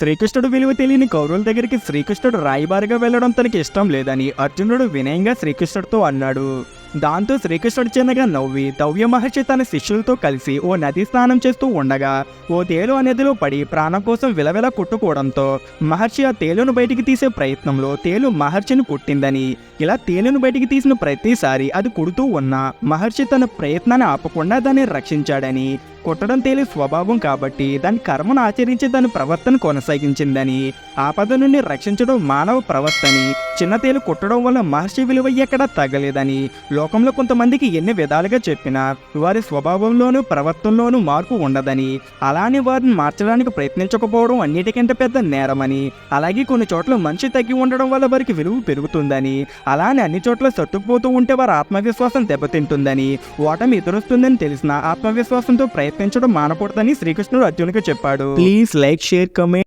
శ్రీకృష్ణుడు విలువ తెలియని కౌరవుల దగ్గరికి శ్రీకృష్ణుడు రాయబారిగా వెళ్ళడం తనకి ఇష్టం లేదని అర్జునుడు వినయంగా శ్రీకృష్ణుడితో అన్నాడు. దాంతో శ్రీకృష్ణుడు చిన్నగా నవ్వి దవ్య మహర్షి తన శిష్యులతో కలిసి ఓ నది స్నానం చేస్తూ ఉండగా ఓ తేలు ఆ నదిలో పడి ప్రాణం కోసం విలవిల కుట్టుకోవడంతో మహర్షి ఆ తేలును బయటికి తీసే ప్రయత్నంలో తేలు మహర్షిని కుట్టిందని ఇలా తేలును బయటికి తీసిన ప్రతిసారి అది కుడుతూ ఉన్నా మహర్షి తన ప్రయత్నాన్ని ఆపకుండా దాన్ని రక్షించాడని కుట్టడం తేలి స్వభావం కాబట్టి దాని కర్మను ఆచరించి దాని ప్రవర్తన కొనసాగించిందని ఆపద నుండి రక్షించడం మానవ ప్రవర్తని చిన్న తేలు కుట్టడం వల్ల మహర్షి విలువ ఎక్కడా తగ్గలేదని లోకంలో కొంతమందికి ఎన్ని విధాలుగా చెప్పినా వారి స్వభావంలోనూ ప్రవర్తనలోనూ మార్పు ఉండదని అలానే వారిని మార్చడానికి ప్రయత్నించకపోవడం అన్నిటికంటే పెద్ద నేరమని అలాగే కొన్ని చోట్ల మనిషి తగ్గి ఉండడం వల్ల వారికి విలువ పెరుగుతుందని అలానే అన్ని చోట్ల సర్దుకుపోతూ ఉంటే వారి ఆత్మవిశ్వాసం దెబ్బతింటుందని ఓటమి ఎదురొస్తుందని తెలిసిన ఆత్మవిశ్వాసంతో ప్రయత్నం ప్రయత్నించడం మానకూడదని శ్రీకృష్ణుడు అర్జునుడికి చెప్పాడు. Please like share comment